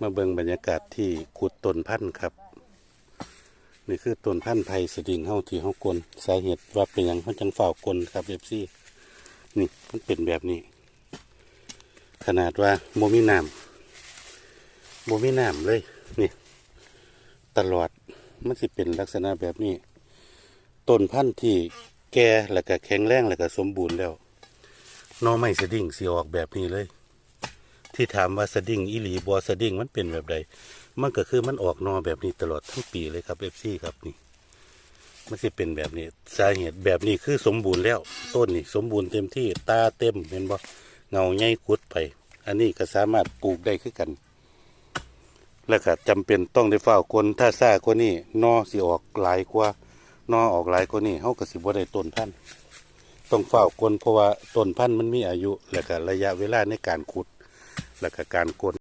มาเบิ่งบรรยากาศที่ขุดต้นพันธุ์ครับ นี่คือต้นพันธุ์ไผ่สดิงเฮาที่เฮากลนสาเหตุว่าเป็นหยังเฮาจังเฝ้ากลนครับเอฟซีนี่มันเป็นแบบนี้ ขนาดว่าโมมีน้ำโมมีน้ำเลยนี่ตลอดมันสิเป็นลักษณะแบบนี้ต้นพันธุ์ที่แก่แล้วก็แข็งแรงแล้วก็สมบูรณ์แล้วนอไม่สดิ้งสิออกแบบนี้เลย ที่ถามว่าสดิ้งอีหลีบัวสดิ้งมันเป็นแบบใด มันก็คือมันออกนอแบบนี้ตลอดทั้งปีเลยครับเอฟซีครับนี่ มันสิเป็นแบบนี้ สาเหตุแบบนี้คือสมบูรณ์แล้ว ต้นนี่สมบูรณ์เต็มที่ตาเต็มเห็นบ่เงาใหญ่คุดไป อันนี้ก็สามารถปลูกได้คือกัน แล้วก็จำเป็นต้องได้เฝ้าคนถ้าซ่ากว่านี้นอสิออกหลายกว่านอออกหลายกว่านี้เฮาก็สิบ่ได้ต้นพันธุ์ต้องเฝ้าคนเพราะว่าต้นพันธุ์มันมีอายุ แล้วก็ระยะเวลาในการขุด และก็การกลน